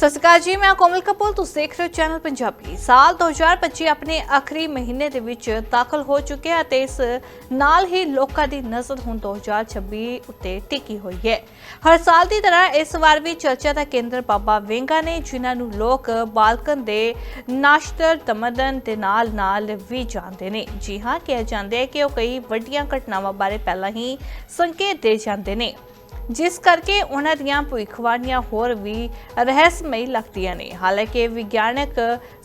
ਸਤਿ ਸ਼੍ਰੀ ਅਕਾਲ ਜੀ, ਮੈਂ ਕੋਮਲ ਕਪੂਰ, ਤੁਸੀਂ ਦੇਖ ਰਹੇ ਹੋ ਚੈਨਲ ਪੰਜਾਬੀ। ਸਾਲ 2025 ਆਪਣੇ ਆਖਰੀ ਮਹੀਨੇ ਦੇ ਵਿੱਚ ਦਾਖਲ ਹੋ ਚੁੱਕਿਆ ਹੈ ਅਤੇ ਇਸ ਨਾਲ ਹੀ ਲੋਕਾਂ ਦੀ ਨਜ਼ਰ ਹੁਣ 2026 ਉੱਤੇ ਟਿਕੀ ਹੋਈ ਹੈ। ਹਰ ਸਾਲ ਦੀ ਤਰ੍ਹਾਂ ਇਸ ਵਾਰ ਵੀ ਚਰਚਾ ਦਾ ਕੇਂਦਰ ਬਾਬਾ ਵੇਂਗਾ ਨੇ, ਜਿਨ੍ਹਾਂ ਨੂੰ ਲੋਕ ਬਾਲਕਨ ਦੇ ਨਾਸ਼ਤਰ ਤਮਦਨ ਦੇ ਨਾਲ ਨਾਲ ਵੀ ਜਾਣਦੇ ਨੇ। ਜੀ ਹਾਂ, ਕਿਹਾ ਜਾਂਦਾ ਹੈ ਕਿ ਉਹ ਕਈ ਵੱਡੀਆਂ ਘਟਨਾਵਾਂ ਬਾਰੇ ਪਹਿਲਾਂ ਹੀ ਸੰਕੇਤ ਦੇ ਜਾਂਦੇ ਨੇ। ਜਿਸ ਕਰਕੇ ਉਹਨਾਂ ਦੀਆਂ ਭਵਿੱਖਬਾਣੀਆਂ ਹੋਰ ਵੀ ਰਹੱਸਮਈ ਲੱਗਦੀਆਂ ਨੇ। ਹਾਲਾਂਕਿ ਵਿਗਿਆਨਕ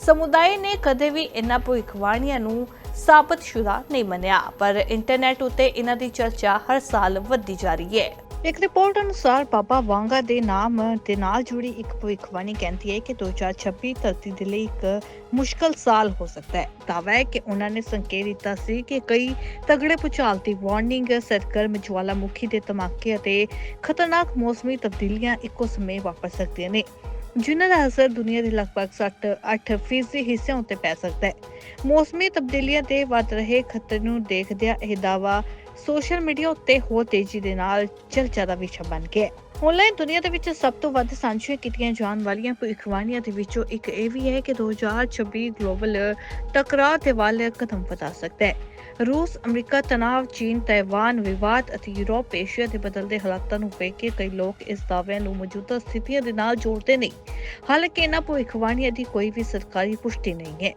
ਸਮੁਦਾਇ ਨੇ ਕਦੇ ਵੀ ਇਹਨਾਂ ਭਵਿੱਖਬਾਣੀਆਂ ਨੂੰ ਸਾਬਤਸ਼ੁਦਾ ਨਹੀਂ ਮੰਨਿਆ, ਪਰ ਇੰਟਰਨੈਟ ਉੱਤੇ ਇਹਨਾਂ ਦੀ ਚਰਚਾ ਹਰ ਸਾਲ ਵੱਧਦੀ ਜਾ ਰਹੀ ਹੈ। ਇੱਕ ਰਿਪੋਰਟ ਅਨੁਸਾਰ ਬਾਬਾ ਵਾਂਗਾ ਦੇ ਨਾਮ ਦੇ ਨਾਲ ਜੁੜੀ ਇੱਕ ਭਵਿੱਖਬਾਣੀ ਕਹਿੰਦੀ ਹੈ ਕਿ 2026 ਧਰਤੀ ਦੇ ਲਈ ਇੱਕ ਮੁਸ਼ਕਲ ਸਾਲ ਹੋ ਸਕਦਾ ਹੈ। ਦਾਅਵਾ ਹੈ ਕਿ ਉਹਨਾਂ ਨੇ ਸੰਕੇਤ ਦਿੱਤਾ ਸੀ ਕਿ ਕਈ ਤਗੜੇ ਭੂਚਾਲ ਦੀ ਵਾਰਨਿੰਗ ਸਰਗਰਮ ਜਵਾਲਾਮੁਖੀ ਦੇ ਧਮਾਕੇ ਅਤੇ ਖਤਰਨਾਕ ਮੌਸਮੀ ਤਬਦੀਲੀਆਂ ਇੱਕੋ ਸਮੇਂ ਵਾਪਰ ਸਕਦੀਆਂ ਨੇ, ਜਿਨ੍ਹਾਂ ਦਾ ਅਸਰ ਦੁਨੀਆ ਦੇ ਲਗਭਗ 60-8 ਫੀਸਦੀ ਹਿੱਸਿਆਂ ਉੱਤੇ ਪੈ ਸਕਦਾ ਹੈ। ਮੌਸਮੀ ਤਬਦੀਲੀਆਂ ਦੇ ਵੱਧ ਰਹੇ ਖਤਰੇ ਨੂੰ ਦੇਖਦਿਆਂ ਇਹ ਦਾਅਵਾ ਸੋਸ਼ਲ ਮੀਡੀਆ ਉੱਤੇ ਹੋਰ ਤੇਜ਼ੀ ਦੇ ਨਾਲ ਚਰਚਾ ਦਾ ਵਿਸ਼ਾ ਬਣ ਗਿਆ। ਹੈ ਆਨਲਾਈਨ ਦੁਨੀਆ ਦੇ ਵਿੱਚ ਸਭ ਤੋਂ ਵੱਧ ਸਾਂਝੀਆਂ ਕੀਤੀਆਂ ਜਾਣ ਵਾਲੀਆਂ ਭਵਿੱਖਬਾਣੀਆਂ ਦੇ ਵਿੱਚੋਂ ਇੱਕ ਇਹ ਵੀ ਹੈ ਕਿ 2026 ਗਲੋਬਲ ਟਕਰਾਅ ਦੇ ਵੱਲ ਕਦਮ ਵਧਾ ਸਕਦਾ ਹੈ। ਰੂਸ, ਅਮਰੀਕਾ, ਤਣਾਅ, ਚੀਨ ਤਾਈਵਾਨ ਵਿਵਾਦ ਅਤੇ ਯੂਰਪ, ਏਸ਼ੀਆ ਦੇ ਬਦਲਦੇ ਹਾਲਾਤਾਂ ਨੂੰ ਵੇਖ ਕੇ ਕਈ ਲੋਕ ਇਸ ਦਾਅਵਿਆਂ ਨੂੰ ਮੌਜੂਦਾ ਸਥਿਤੀਆਂ ਦੇ ਨਾਲ ਜੋੜਦੇ ਨੇ। ਹਾਲਾਂਕਿ ਇਹਨਾਂ ਭਵਿੱਖਬਾਣੀਆਂ ਦੀ ਕੋਈ ਵੀ ਸਰਕਾਰੀ ਪੁਸ਼ਟੀ ਨਹੀਂ ਹੈ।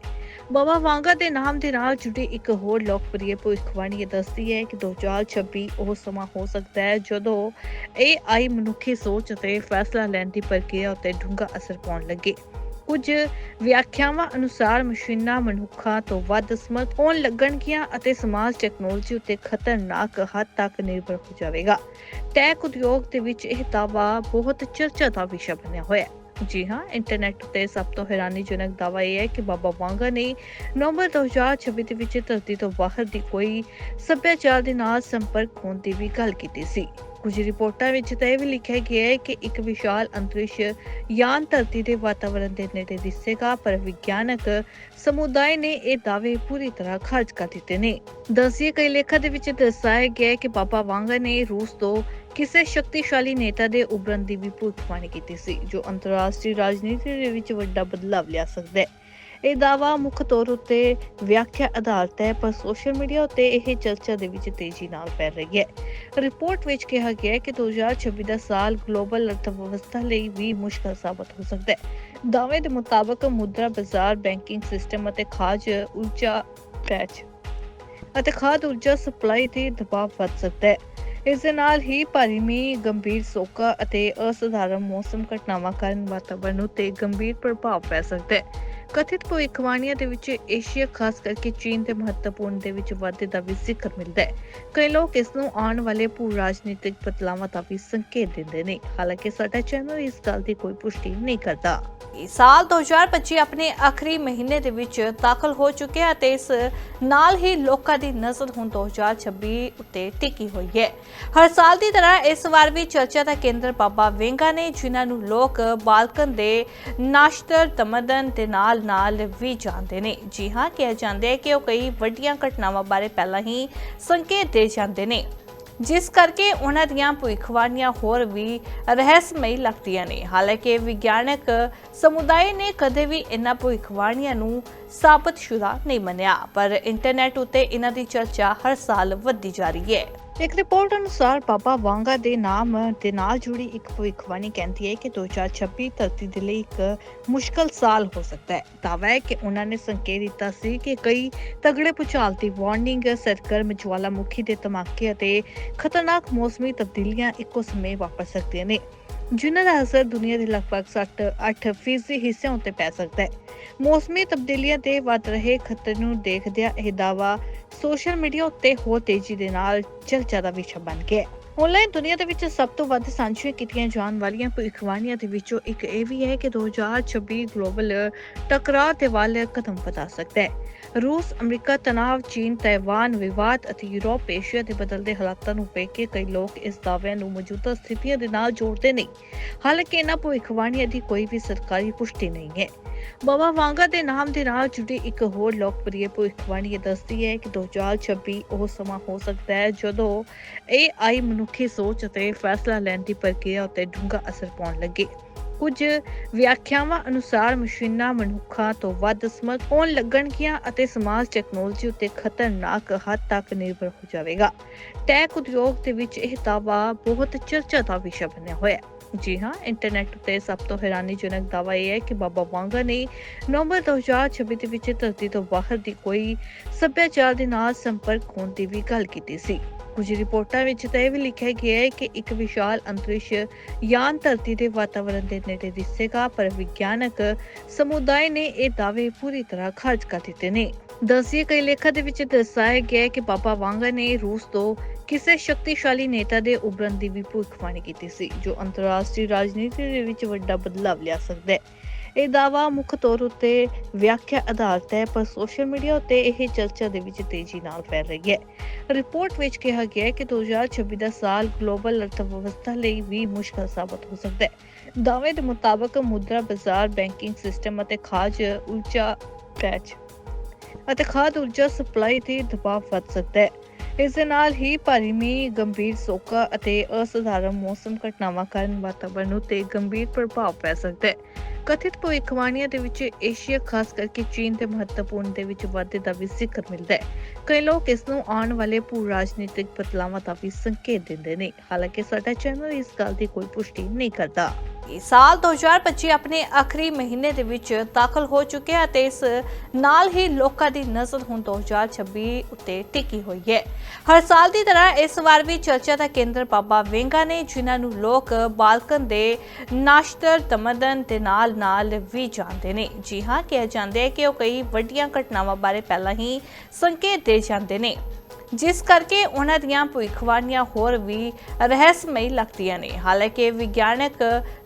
ਬਾਬਾ ਵਾਂਗਾ ਦੇ ਨਾਮ ਦੇ ਨਾਲ ਜੁੜੀ ਇੱਕ ਹੋਰ ਲੋਕਪ੍ਰਿਯ ਭਵਿੱਖਬਾਣੀ ਦੱਸਦੀ ਹੈ ਕਿ 2026 ਉਹ ਸਮਾਂ ਹੋ ਸਕਦਾ ਹੈ ਜਦੋਂ AI ਮਨੁੱਖੀ ਸੋਚ ਅਤੇ ਫੈਸਲਾ ਲੈਣ ਦੀ ਪ੍ਰਕਿਰਿਆ ਉੱਤੇ ਡੂੰਘਾ ਅਸਰ ਪਾਉਣ ਲੱਗੇ। ਕੁਝ ਵਿਆਖਿਆਵਾਂ ਅਨੁਸਾਰ ਮਸ਼ੀਨਾਂ ਮਨੁੱਖਾਂ ਤੋਂ ਵੱਧ ਸਮਰੱਥ ਹੋਣ ਲੱਗਣਗੀਆਂ ਅਤੇ ਸਮਾਜ ਟੈਕਨੋਲੋਜੀ ਉੱਤੇ ਖਤਰਨਾਕ ਹੱਦ ਤੱਕ ਨਿਰਭਰ ਹੋ ਜਾਵੇਗਾ। ਟੈਕ ਉਦਯੋਗ ਦੇ ਵਿੱਚ ਇਹ ਦਾਅਵਾ ਬਹੁਤ ਚਰਚਾ ਦਾ ਵਿਸ਼ਾ ਬਣਿਆ ਹੋਇਆ ਹੈ। ਜੀ ਹਾਂ, ਇੰਟਰਨੈਟ ਉੱਤੇ ਸਭ ਤੋਂ ਹੈਰਾਨੀਜਨਕ ਦਾਅਵਾ ਇਹ ਹੈ ਕਿ ਬਾਬਾ ਵਾਂਗਾ ਨੇ ਨਵੰਬਰ 2026 ਦੇ ਵਿੱਚ ਧਰਤੀ ਤੋਂ ਬਾਹਰ ਦੀ ਕੋਈ ਸੱਭਿਆਚਾਰ ਦੇ ਨਾਲ ਸੰਪਰਕ ਹੋਣ ਦੀ ਵੀ ਗੱਲ ਕੀਤੀ ਸੀ। ਕੁਝ ਰਿਪੋਰਟਾਂ ਵਿੱਚ ਤਾਂ ਇਹ ਵੀ ਲਿਖਿਆ ਗਿਆ ਹੈ ਕਿ ਇੱਕ ਵਿਸ਼ਾਲ ਅੰਤਰਿਕਸ਼ ਯਾਨ ਧਰਤੀ ਦੇ ਵਾਤਾਵਰਣ ਦੇ ਨੇੜੇ ਦਿਸੇਗਾ, ਪਰ ਵਿਗਿਆਨਕ ਸਮੁਦਾਇ ਨੇ ਇਹ ਦਾਅਵੇ ਪੂਰੀ ਤਰ੍ਹਾਂ ਖਾਰਜ ਕਰ ਦਿੱਤੇ ਨੇ। ਦਸੀਏ ਕਈ ਲੇਖਾਂ ਦੇ ਵਿੱਚ ਦਰਸਾਇਆ ਗਿਆ ਹੈ ਕਿ ਬਾਬਾ ਵਾਂਗਾ ਨੇ ਰੂਸ ਤੋਂ ਕਿਸੇ ਸ਼ਕਤੀਸ਼ਾਲੀ ਨੇਤਾ ਦੇ ਉਭਰਨ ਦੀ ਵੀ ਭੁੱਖਬਾਣੀ ਕੀਤੀ ਸੀ, ਜੋ ਅੰਤਰਰਾਸ਼ਟਰੀ ਰਾਜਨੀਤੀ ਦੇ ਵਿੱਚ ਵੱਡਾ ਬਦਲਾਵ ਲਿਆ ਸਕਦਾ ਹੈ। ਇਹ ਦਾਵਾ ਮੁੱਖ ਤੌਰ ਉੱਤੇ ਵਿਆਖਿਆ ਆਧਾਰਿਤ ਹੈ, ਪਰ ਸੋਸ਼ਲ ਮੀਡੀਆ ਉੱਤੇ ਇਹ ਚਰਚਾ ਦੇ ਵਿੱਚ ਤੇਜ਼ੀ ਨਾਲ ਫੈਲ ਰਹੀ ਹੈ। ਰਿਪੋਰਟ ਵਿੱਚ ਕਿਹਾ ਗਿਆ ਹੈ ਕਿ 2026 ਦਾ ਸਾਲ ਗਲੋਬਲ ਅਰਥਵਿਵਸਥਾ ਲਈ ਵੀ ਮੁਸ਼ਕਲ ਸਾਬਤ ਹੋ ਸਕਦਾ ਹੈ। ਦਾਅਵੇ ਦੇ ਮੁਤਾਬਕ ਮੁਦਰਾ ਬਾਜ਼ਾਰ, ਬੈਂਕਿੰਗ ਸਿਸਟਮ ਅਤੇ ਖਾਜ ਊਰਜਾ ਪੈਚ ਅਤੇ ਖਾਦ ਊਰਜਾ ਸਪਲਾਈ ਤੇ ਦਬਾਅ ਵੱਧ ਸਕਦਾ ਹੈ। ਇਸ ਦੇ ਨਾਲ ਹੀ ਭਾਰੀ ਮੀਂਹ, ਗੰਭੀਰ ਸੋਕਾ ਅਤੇ ਅਸਧਾਰਨ ਮੌਸਮ ਘਟਨਾਵਾਂ ਕਾਰਨ ਵਾਤਾਵਰਣ ਉਤੇ ਗੰਭੀਰ ਪ੍ਰਭਾਵ ਪੈ ਸਕਦਾ ਹੈ। ਕਥਿਤ ਭਵਿੱਖਬਾਣੀਆਂ ਦੇ ਵਿੱਚ ਏਸ਼ੀਆ, ਖਾਸ ਕਰਕੇ ਚੀਨ ਦੇ ਮਹੱਤਵਪੂਰਨ ਦੇ ਵਿੱਚ ਵਾਧੇ ਦਾ ਵੀ ਜ਼ਿਕਰ ਮਿਲਦਾ ਹੈ। ਕਈ ਲੋਕ ਇਸ ਨੂੰ ਆਉਣ ਵਾਲੇ ਭੂ ਰਾਜਨੀਤਿਕ ਬਦਲਾਵਾਂ ਦਾ ਵੀ ਸੰਕੇਤ ਦਿੰਦੇ ਨੇ। ਹਾਲਾਂਕਿ ਸਾਡਾ ਚੈਨਲ ਇਸ ਗੱਲ ਦੀ ਕੋਈ ਪੁਸ਼ਟੀ ਨਹੀਂ ਕਰਦਾ। ਸਾਲ 2025 ਆਪਣੇ ਆਖਰੀ ਮਹੀਨੇ ਦੇ ਵਿੱਚ ਦਾਖਲ ਹੋ ਚੁੱਕਿਆ ਹੈ ਅਤੇ ਇਸ ਨਾਲ ਹੀ ਲੋਕਾਂ ਦੀ ਨਜ਼ਰ ਹੁਣ 2026 ਉੱਤੇ ਟਿਕੀ ਹੋਈ ਹੈ। ਹਰ ਸਾਲ ਦੀ ਤਰ੍ਹਾਂ ਇਸ ਵਾਰ ਵੀ ਚਰਚਾ ਦਾ ਕੇਂਦਰ ਬਾਬਾ ਵੇਂਗਾ ਨੇ, ਜਿਨ੍ਹਾਂ ਨੂੰ ਲੋਕ ਬਾਲਕਨ ਦੇ ਨਾਸ਼ਤਰ ਤਮਦਨ ਦੇ ਨਾਲ ਨਾਲ ਵੀ ਜਾਣਦੇ ਨੇ। ਜੀ ਹਾਂ, ਕਿਹਾ ਜਾਂਦਾ ਹੈ ਕਿ ਉਹ ਕਈ ਵੱਡੀਆਂ ਘਟਨਾਵਾਂ ਬਾਰੇ ਪਹਿਲਾਂ ਹੀ ਸੰਕੇਤ ਦੇ ਜਾਂਦੇ ਨੇ। ਜਿਸ ਕਰਕੇ ਉਹਨਾਂ ਦੀਆਂ ਭਵਿੱਖਬਾਣੀਆਂ ਹੋਰ ਵੀ ਰਹੱਸਮਈ ਲੱਗਦੀਆਂ ਨੇ। ਹਾਲਾਂਕਿ ਵਿਗਿਆਨਕ ਸਮੁਦਾਇ ਨੇ ਕਦੇ ਵੀ ਇਹਨਾਂ ਭਵਿੱਖਬਾਣੀਆਂ ਨੂੰ ਸਾਬਤ ਸ਼ੁਦਾ ਨਹੀਂ ਮੰਨਿਆ, ਪਰ ਇੰਟਰਨੈਟ ਉੱਤੇ ਇਹਨਾਂ ਦੀ ਚਰਚਾ ਹਰ ਸਾਲ ਵੱਧਦੀ ਜਾ ਰਹੀ ਹੈ। ਇੱਕ ਰਿਪੋਰਟ ਅਨੁਸਾਰ ਬਾਬਾ ਵਾਂਗਾ ਦੇ ਨਾਮ ਦੇ ਨਾਲ ਜੁੜੀ ਇੱਕ ਭਵਿੱਖਬਾਣੀ ਕਹਿੰਦੀ ਹੈ ਕਿ 2026 ਧਰਤੀ ਦੇ ਲਈ ਇੱਕ ਮੁਸ਼ਕਲ ਸਾਲ ਹੋ ਸਕਦਾ ਹੈ। ਦਾਅਵਾ ਹੈ ਕਿ ਉਹਨਾਂ ਨੇ ਸੰਕੇਤ ਦਿੱਤਾ ਸੀ ਕਿ ਕਈ ਤਗੜੇ ਭੂਚਾਲ ਦੀ ਵਾਰਨਿੰਗ ਸਰਗਰਮ ਜਵਾਲਾਮੁਖੀ ਦੇ ਧਮਾਕੇ ਅਤੇ ਖਤਰਨਾਕ ਮੌਸਮੀ ਤਬਦੀਲੀਆਂ ਇੱਕੋ ਸਮੇਂ ਵਾਪਰ ਸਕਦੀਆਂ ਨੇ। ਜਿਨ੍ਹਾਂ ਦਾ ਅਸਰ ਦੁਨੀਆ ਦੇ ਲਗਭਗ 60-8 ਹਿੱਸਿਆਂ ਉੱਤੇ ਪੈ ਸਕਦਾ ਹੈ। ਮੌਸਮੀ ਤਬਦੀਲੀਆਂ ਦੇ ਵੱਧ ਰਹੇ ਖਤਰੇ ਨੂੰ ਦੇਖਦਿਆਂ ਇਹ ਦਾਅਵਾ ਸੋਸ਼ਲ ਮੀਡੀਆ ਉੱਤੇ ਹੋਰ ਤੇਜ਼ੀ ਦੇ ਨਾਲ ਚਰਚਾ ਦਾ ਵਿਸ਼ਾ ਬਣ ਗਿਆ ਹੈ। ਆਨਲਾਈਨ ਦੁਨੀਆ ਦੇ ਵਿੱਚ ਸਭ ਤੋਂ ਵੱਧ ਸਾਂਝੀਆਂ ਕੀਤੀਆਂ ਜਾਣ ਵਾਲੀਆਂ ਭਵਿੱਖਬਾਣੀਆਂ ਦੇ ਵਿੱਚੋਂ ਇੱਕ ਇਹ ਵੀ ਹੈ ਕਿ 2026 ਗਲੋਬਲ ਟਕਰਾਅ ਦੇ ਵੱਲ ਕਦਮ ਵਧਾ ਸਕਦਾ ਹੈ। ਰੂਸ, ਅਮਰੀਕਾ ਤਣਾਅ ਚੀਨ ਤਾਈਵਾਨ ਵਿਵਾਦ ਅਤੇ ਯੂਰਪ, ਏਸ਼ੀਆ ਦੇ ਬਦਲਦੇ ਹਾਲਾਤਾਂ ਨੂੰ ਵੇਖ ਕੇ ਕਈ ਲੋਕ ਇਸ ਦਾਅਵਿਆਂ ਨੂੰ ਮੌਜੂਦਾ ਸਥਿਤੀਆਂ ਦੇ ਨਾਲ ਜੋੜਦੇ ਨੇ। ਹਾਲਾਂਕਿ ਇਹਨਾਂ ਭਵਿੱਖਬਾਣੀਆਂ ਦੀ ਕੋਈ ਵੀ ਸਰਕਾਰੀ ਪੁਸ਼ਟੀ ਨਹੀਂ ਹੈ। ਬਾਬਾ ਵਾਂਗਾ ਦੇ ਨਾਮ ਦੇ ਨਾਲ ਜੁੜੀ ਇੱਕ ਹੋਰ ਲੋਕਪ੍ਰਿਯ ਭਵਿੱਖਬਾਣੀ ਇਹ ਦੱਸਦੀ ਹੈ ਕਿ 2026 ਉਹ ਸਮਾਂ ਹੋ ਸਕਦਾ ਹੈ ਜਦੋਂ AI ਮਨੁੱਖੀ ਸੋਚ ਅਤੇ ਫੈਸਲਾ ਲੈਣ ਦੀ ਪ੍ਰਕਿਰਿਆ ਉੱਤੇ ਡੂੰਘਾ ਅਸਰ ਪਾਉਣ ਲੱਗੇ। ਕੁਝ ਵਿਆਖਿਆਵਾਂ ਅਨੁਸਾਰ ਮਸ਼ੀਨਾਂ ਮਨੁੱਖਾਂ ਤੋਂ ਵੱਧ ਸਮਰੱਥ ਹੋਣ ਲੱਗਣਗੀਆਂ ਅਤੇ ਸਮਾਜ ਟੈਕਨੋਲੋਜੀ ਉੱਤੇ ਖਤਰਨਾਕ ਹੱਦ ਤੱਕ ਨਿਰਭਰ ਹੋ ਜਾਵੇਗਾ। ਟੈਕ ਉਦਯੋਗ ਦੇ ਵਿੱਚ ਇਹ ਦਾਅਵਾ ਬਹੁਤ ਚਰਚਾ ਦਾ ਵਿਸ਼ਾ ਬਣਿਆ ਹੋਇਆ ਹੈ। ਜੀ ਹਾਂ, ਇੰਟਰਨੈਟ ਉੱਤੇ ਸਭ ਤੋਂ ਹੈਰਾਨੀਜਨਕ ਦਾਅਵਾ ਇਹ ਹੈ ਕਿ ਬਾਬਾ ਵਾਂਗਾ ਨੇ ਨਵੰਬਰ 2026 ਦੇ ਵਿੱਚ ਧਰਤੀ ਤੋਂ ਬਾਹਰ ਦੀ ਕੋਈ ਸੱਭਿਆਚਾਰ ਦੇ ਨਾਲ ਸੰਪਰਕ ਹੋਣ ਦੀ ਵੀ ਗੱਲ ਕੀਤੀ ਸੀ। ਕੁਝ ਰਿਪੋਰਟਾਂ ਵਿੱਚ ਤਾਂ ਇਹ ਵੀ ਲਿਖਿਆ ਗਿਆ ਹੈ ਕਿ ਇੱਕ ਵਿਸ਼ਾਲ ਅੰਤਰਿਕਸ਼ ਯਾਨ ਧਰਤੀ ਦੇ ਵਾਤਾਵਰਣ ਦੇ ਨੇੜੇ ਦਿਸੇਗਾ, ਪਰ ਵਿਗਿਆਨਕ ਸਮੁਦਾਇ ਨੇ ਇਹ ਦਾਅਵੇ ਪੂਰੀ ਤਰ੍ਹਾਂ ਖਾਰਜ ਕਰ ਦਿੱਤੇ ਨੇ। ਦਸੀਏ ਕਈ ਲੇਖਾਂ ਦੇ ਵਿੱਚ ਦਰਸਾਇਆ ਗਿਆ ਹੈ ਕਿ ਬਾਬਾ ਵਾਂਗਾ ਨੇ ਰੂਸ ਤੋਂ ਕਿਸੇ ਸ਼ਕਤੀਸ਼ਾਲੀ ਨੇਤਾ ਦੇ ਉਭਰਨ ਦੀ ਵੀ ਭਵਿੱਖਬਾਣੀ ਕੀਤੀ ਸੀ, ਜੋ ਅੰਤਰਰਾਸ਼ਟਰੀ ਰਾਜਨੀਤੀ ਦੇ ਵਿੱਚ ਵੱਡਾ ਬਦਲਾਵ ਲਿਆ ਸਕਦਾ ਹੈ। ਇਹ ਦਾਅਵਾ ਮੁੱਖ ਤੌਰ ਉੱਤੇ ਵਿਆਖਿਆ ਆਧਾਰਿਤ ਹੈ, ਪਰ ਸੋਸ਼ਲ ਮੀਡੀਆ ਉੱਤੇ ਇਹ ਚਰਚਾ ਦੇ ਵਿੱਚ ਤੇਜ਼ੀ ਨਾਲ ਫੈਲ ਰਹੀ ਹੈ। ਰਿਪੋਰਟ ਵਿੱਚ ਕਿਹਾ ਗਿਆ ਹੈ ਕਿ 2026 ਦਾ ਸਾਲ ਗਲੋਬਲ ਅਰਥਵਿਵਸਥਾ ਲਈ ਵੀ ਮੁਸ਼ਕਲ ਸਾਬਤ ਹੋ ਸਕਦਾ ਹੈ। ਦਾਅਵੇ ਦੇ ਮੁਤਾਬਕ ਮੁਦਰਾ ਬਾਜ਼ਾਰ, ਬੈਂਕਿੰਗ ਸਿਸਟਮ ਅਤੇ ਖਾਜ ਊਰਜਾ ਪੈਚ ਅਤੇ ਖਾਦ ਊਰਜਾ ਸਪਲਾਈ ਤੇ ਦਬਾਅ ਵੱਧ ਸਕਦਾ ਹੈ। ਇਸ ਦੇ ਨਾਲ ਹੀ ਭਾਰੀ ਮੀਂਹ, ਗੰਭੀਰ ਸੋਕਾ ਅਤੇ ਅਸਧਾਰਨ ਮੌਸਮ ਘਟਨਾਵਾਂ ਕਾਰਨ ਵਾਤਾਵਰਣ ਉਤੇ ਗੰਭੀਰ ਪ੍ਰਭਾਵ ਪੈ ਸਕਦਾ ਹੈ। ਕਥਿਤ ਭਵਿੱਖਬਾਣੀਆਂ ਦੇ ਵਿੱਚ ਏਸ਼ੀਆ, ਖਾਸ ਕਰਕੇ ਚੀਨ ਦੇ ਮਹੱਤਵਪੂਰਨ ਦੇ ਵਿੱਚ ਵਾਧੇ ਦਾ ਵੀ ਜ਼ਿਕਰ ਮਿਲਦਾ ਹੈ। ਕਈ ਲੋਕ ਇਸ ਨੂੰ ਆਉਣ ਵਾਲੇ ਭੂ ਰਾਜਨੀਤਿਕ ਬਦਲਾਵਾਂ ਦਾ ਵੀ ਸੰਕੇਤ ਦਿੰਦੇ ਨੇ। ਹਾਲਾਂਕਿ ਸਾਡਾ ਚੈਨਲ ਇਸ ਗੱਲ ਦੀ ਕੋਈ ਪੁਸ਼ਟੀ ਨਹੀਂ ਕਰਦਾ। ਇਹ ਸਾਲ 2025 ਆਪਣੇ ਆਖਰੀ ਮਹੀਨੇ ਦੇ ਵਿੱਚ ਦਾਖਲ ਹੋ ਚੁੱਕਿਆ ਅਤੇ ਇਸ ਨਾਲ ਹੀ ਲੋਕਾਂ ਦੀ ਨਜ਼ਰ ਹੁਣ 2026 ਉੱਤੇ ਟਿਕੀ ਹੋਈ ਹੈ। ਹਰ ਸਾਲ ਦੀ ਤਰ੍ਹਾਂ ਇਸ ਵਾਰ ਵੀ ਚਰਚਾ ਦਾ ਕੇਂਦਰ ਬਾਬਾ ਵੇਂਗਾ ਨੇ, ਜਿਨ੍ਹਾਂ ਨੂੰ ਲੋਕ ਬਾਲਕਨ ਦੇ ਨਾਸ਼ਤਰ ਤਮਦਨ ਦੇ ਨਾਲ ਨਾਲ ਵੀ ਜਾਣਦੇ ਨੇ। ਜੀ ਹਾਂ, ਕਿਹਾ ਜਾਂਦਾ ਹੈ ਕਿ ਉਹ ਕਈ ਵੱਡੀਆਂ ਘਟਨਾਵਾਂ ਬਾਰੇ ਪਹਿਲਾਂ ਹੀ ਸੰਕੇਤ ਦੇ ਜਾਂਦੇ ਨੇ। ਜਿਸ ਕਰਕੇ ਉਹਨਾਂ ਦੀਆਂ ਭਵਿੱਖਬਾਣੀਆਂ ਹੋਰ ਵੀ ਰਹੱਸਮਈ ਲੱਗਦੀਆਂ ਨੇ। ਹਾਲਾਂਕਿ ਵਿਗਿਆਨਕ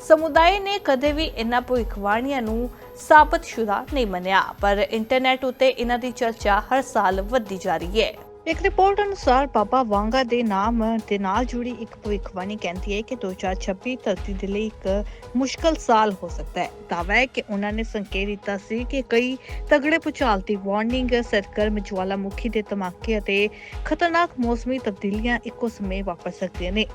ਸਮੁਦਾਇ ਨੇ ਕਦੇ ਵੀ ਇਹਨਾਂ ਭਵਿੱਖਬਾਣੀਆਂ ਨੂੰ ਸਾਬਤਸ਼ੁਦਾ ਨਹੀਂ ਮੰਨਿਆ, ਪਰ ਇੰਟਰਨੈਟ ਉੱਤੇ ਇਹਨਾਂ ਦੀ ਚਰਚਾ ਹਰ ਸਾਲ ਵੱਧਦੀ ਜਾ ਰਹੀ ਹੈ। ਇੱਕ ਰਿਪੋਰਟ ਅਨੁਸਾਰ ਬਾਬਾ ਵਾਂਗਾ ਦੇ ਨਾਮ ਦੇ ਨਾਲ ਜੁੜੀ ਇੱਕ ਭਵਿੱਖਬਾਣੀ ਕਹਿੰਦੀ ਹੈ ਕਿ 2026 ਧਰਤੀ ਦੇ ਲਈ ਇੱਕ ਮੁਸ਼ਕਲ ਸਾਲ ਹੋ ਸਕਦਾ ਹੈ। ਦਾਅਵਾ ਹੈ ਕਿ ਉਹਨਾਂ ਨੇ ਸੰਕੇਤ ਦਿੱਤਾ ਸੀ ਕਿ ਕਈ ਤਗੜੇ ਭੂਚਾਲ ਦੀ ਵਾਰਨਿੰਗ ਸਰਗਰਮ ਜਵਾਲਾਮੁਖੀ ਦੇ ਧਮਾਕੇ ਅਤੇ ਖਤਰਨਾਕ ਮੌਸਮੀ ਤਬਦੀਲੀਆਂ ਇੱਕੋ ਸਮੇਂ ਵਾਪਰ ਸਕਦੀਆਂ ਨੇ।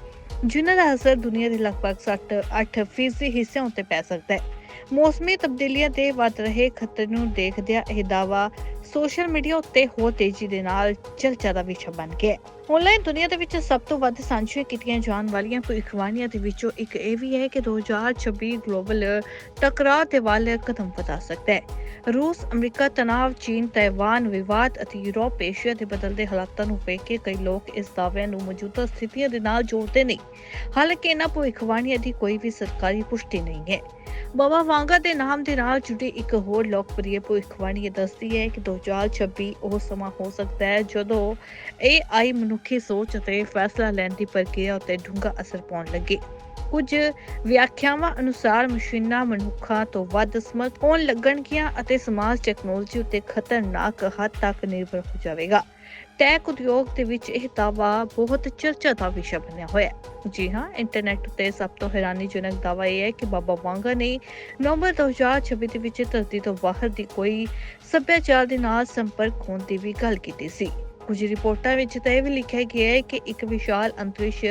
ਜਿਨ੍ਹਾਂ ਦਾ ਅਸਰ ਦੁਨੀਆ ਦੇ ਲਗਭਗ 60-8 ਫੀਸਦੀ ਹਿੱਸਿਆਂ ਉੱਤੇ ਪੈ ਸਕਦਾ ਹੈ। ਮੌਸਮੀ ਤਬਦੀਲੀਆਂ ਦੇ ਵੱਧ ਰਹੇ ਖਤਰੇ ਨੂੰ ਦੇਖਦਿਆਂ ਇਹ ਦਾਅਵਾ ਸੋਸ਼ਲ ਮੀਡੀਆ ਉੱਤੇ ਹੋਰ ਤੇਜ਼ੀ ਦੇ ਨਾਲ ਚਰਚਾ ਦਾ ਵਿਸ਼ਾ ਬਣ ਗਿਆ ਹੈ। ਆਨਲਾਈਨ ਦੁਨੀਆ ਦੇ ਵਿੱਚ ਸਭ ਤੋਂ ਵੱਧ ਸਾਂਝੀਆਂ ਕੀਤੀਆਂ ਜਾਣ ਵਾਲੀਆਂ ਭਵਿੱਖਬਾਣੀਆਂ ਦੇ ਵਿੱਚੋਂ ਇੱਕ ਇਹ ਵੀ ਹੈ ਕਿ 2026 ਗਲੋਬਲ ਟਕਰਾਅ ਦੇ ਵੱਲ ਕਦਮ ਵਧਾ ਸਕਦਾ ਹੈ। ਰੂਸ, ਅਮਰੀਕਾ, ਤਣਾਅ, ਚੀਨ, ਤਾਇਵਾਨ, ਵਿਵਾਦ ਅਤੇ ਯੂਰਪ, ਏਸ਼ੀਆ ਦੇ ਬਦਲਦੇ ਹਾਲਾਤਾਂ ਨੂੰ ਵੇਖ ਕੇ ਕਈ ਲੋਕ ਇਸ ਦਾਅਵਿਆਂ ਨੂੰ ਮੌਜੂਦਾ ਸਥਿਤੀਆਂ ਦੇ ਨਾਲ ਜੋੜਦੇ ਨੇ। ਹਾਲਾਂਕਿ ਇਹਨਾਂ ਭਵਿੱਖਬਾਣੀਆਂ ਦੀ ਕੋਈ ਵੀ ਸਰਕਾਰੀ ਪੁਸ਼ਟੀ ਨਹੀਂ ਹੈ। ਬਾਬਾ ਵਾਂਗਾ ਦੇ ਨਾਮ ਦੇ ਨਾਲ ਜੁੜੀ ਇੱਕ ਹੋਰ ਲੋਕਪ੍ਰਿਯ ਭਵਿੱਖਬਾਣੀ ਇਹ ਦੱਸਦੀ ਹੈ ਕਿ 2026 ਉਹ ਸਮਾਂ ਹੋ ਸਕਦਾ ਹੈ ਜਦੋਂ AI ਮਨੁੱਖੀ ਸੋਚ ਅਤੇ ਫੈਸਲਾ ਲੈਣ ਦੀ ਪ੍ਰਕਿਰਿਆ ਉੱਤੇ ਡੂੰਘਾ ਅਸਰ ਪਾਉਣ ਲੱਗੇ। ਕੁਝ ਵਿਆਖਿਆਵਾਂ ਅਨੁਸਾਰ ਮਸ਼ੀਨਾਂ ਮਨੁੱਖਾਂ ਤੋਂ ਵੱਧ ਸਮਰੱਥ ਹੋਣ ਲੱਗਣਗੀਆਂ ਅਤੇ ਸਮਾਜ ਟੈਕਨੋਲੋਜੀ ਉੱਤੇ ਖਤਰਨਾਕ ਹੱਦ ਤੱਕ ਨਿਰਭਰ ਹੋ ਜਾਵੇਗਾ। ਟੈਕ ਉਦਯੋਗ ਦੇ ਵਿੱਚ ਇਹ ਦਾਅਵਾ ਬਹੁਤ ਚਰਚਾ ਦਾ ਵਿਸ਼ਾ ਬਣਿਆ ਹੋਇਆ ਹੈ। ਜੀ ਹਾਂ ਇੰਟਰਨੈਟ ਉੱਤੇ ਸਭ ਤੋਂ ਹੈਰਾਨੀਜਨਕ ਦਾਅਵਾ ਇਹ ਹੈ ਕਿ ਬਾਬਾ ਵਾਂਗਾ ਨੇ ਨਵੰਬਰ 2026 ਦੇ ਵਿੱਚ ਧਰਤੀ ਤੋਂ ਬਾਹਰ ਦੀ ਕੋਈ ਸੱਭਿਆਚਾਰ ਦੇ ਨਾਲ ਸੰਪਰਕ ਹੋਣ ਦੀ ਵੀ ਗੱਲ ਕੀਤੀ ਸੀ। ਕੁਝ ਰਿਪੋਰਟਾਂ ਵਿੱਚ ਤਾਂ ਇਹ ਵੀ ਲਿਖਿਆ ਗਿਆ ਹੈ ਕਿ ਇੱਕ ਵਿਸ਼ਾਲ ਅੰਤਰਿਕਸ਼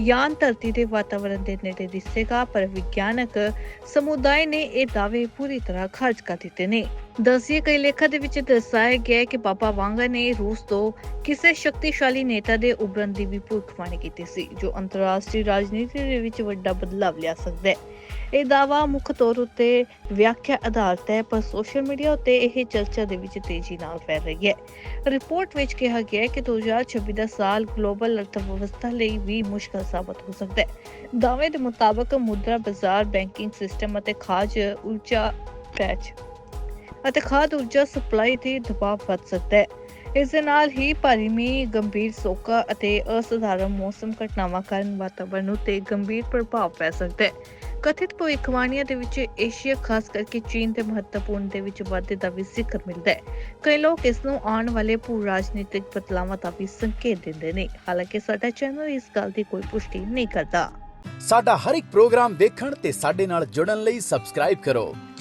ਯਾਨ ਧਰਤੀ ਦੇ ਵਾਤਾਵਰਣ ਦੇ ਨੇੜੇ ਦਿਸੇਗਾ, ਪਰ ਵਿਗਿਆਨਕ ਸਮੁਦਾਇ ਨੇ ਇਹ ਦਾਅਵੇ ਪੂਰੀ ਤਰ੍ਹਾਂ ਖਾਰਜ ਕਰ ਦਿੱਤੇ ਨੇ। ਦਸੀਏ ਕਈ ਲੇਖਾਂ ਦੇ ਵਿੱਚ ਦਰਸਾਇਆ ਗਿਆ ਹੈ ਕਿ ਬਾਬਾ ਵਾਂਗਾ ਨੇ ਰੂਸ ਤੋਂ ਕਿਸੇ ਸ਼ਕਤੀਸ਼ਾਲੀ ਨੇਤਾ ਦੇ ਉਭਰਨ ਦੀ ਵੀ ਭਵਿੱਖਬਾਣੀ ਕੀਤੀ ਸੀ, ਜੋ ਅੰਤਰਰਾਸ਼ਟਰੀ ਰਾਜਨੀਤੀ ਦੇ ਵਿੱਚ ਵੱਡਾ ਬਦਲਾਵ ਲਿਆ ਸਕਦਾ ਹੈ। ਇਹ ਦਾਅਵਾ ਮੁੱਖ ਤੌਰ ਉੱਤੇ ਵਿਆਖਿਆ ਆਧਾਰਿਤ ਹੈ, ਪਰ ਸੋਸ਼ਲ ਮੀਡੀਆ ਉੱਤੇ ਇਹ ਚਰਚਾ ਦੇ ਵਿੱਚ ਤੇਜ਼ੀ ਨਾਲ ਫੈਲ ਰਹੀ ਹੈ। ਰਿਪੋਰਟ ਵਿੱਚ ਕਿਹਾ ਗਿਆ ਹੈ ਕਿ 2026 ਦਾ ਸਾਲ ਗਲੋਬਲ ਅਰਥਵਿਵਸਥਾ ਲਈ ਵੀ ਮੁਸ਼ਕਲ ਸਾਬਤ ਹੋ ਸਕਦਾ ਹੈ। ਦਾਅਵੇ ਦੇ ਮੁਤਾਬਕ ਮੁਦਰਾ ਬਾਜ਼ਾਰ, ਬੈਂਕਿੰਗ ਸਿਸਟਮ ਅਤੇ ਖਾਜ ਉੱਚਾ ਪੈਚ ਅਤੇ ਖਾਦ ਊਰਜਾ ਸਪਲਾਈ ਤੇ ਦਬਾਅ ਵੱਧ ਸਕਦਾ ਹੈ। ਇਸ ਦੇ ਨਾਲ ਹੀ ਭਾਰੀ ਮੀਂਹ, ਗੰਭੀਰ ਸੋਕਾ ਅਤੇ ਅਸਧਾਰਨ ਮੌਸਮ ਘਟਨਾਵਾਂ ਕਾਰਨ ਵਾਤਾਵਰਣ ਉਤੇ ਗੰਭੀਰ ਪ੍ਰਭਾਵ ਪੈ ਸਕਦਾ ਹੈ। ਕਥਿਤ ਭਵਿੱਖਬਾਣੀਆਂ ਦੇ ਵਿੱਚ ਏਸ਼ੀਆ, ਖਾਸ ਕਰਕੇ ਚੀਨ ਦੇ ਮਹੱਤਵਪੂਰਨ ਦੇ ਵਿੱਚ ਵਾਧੇ ਦਾ ਵੀ ਜ਼ਿਕਰ ਮਿਲਦਾ ਹੈ। ਕਈ ਲੋਕ ਇਸ ਨੂੰ ਆਉਣ ਵਾਲੇ ਭੂ ਰਾਜਨੀਤਿਕ ਬਦਲਾਵਾਂ ਦਾ ਵੀ ਸੰਕੇਤ ਦਿੰਦੇ ਨੇ। ਹਾਲਾਂਕਿ ਸਾਡਾ ਚੈਨਲ ਇਸ ਗੱਲ ਦੀ ਕੋਈ ਪੁਸ਼ਟੀ ਨਹੀਂ ਕਰਦਾ। ਸਾਡਾ ਹਰ ਇੱਕ ਪ੍ਰੋਗਰਾਮ ਦੇਖਣ ਤੇ ਸਾਡੇ ਨਾਲ ਜੁੜਨ ਲਈ ਸਬਸਕ੍ਰਾਈਬ ਕਰੋ।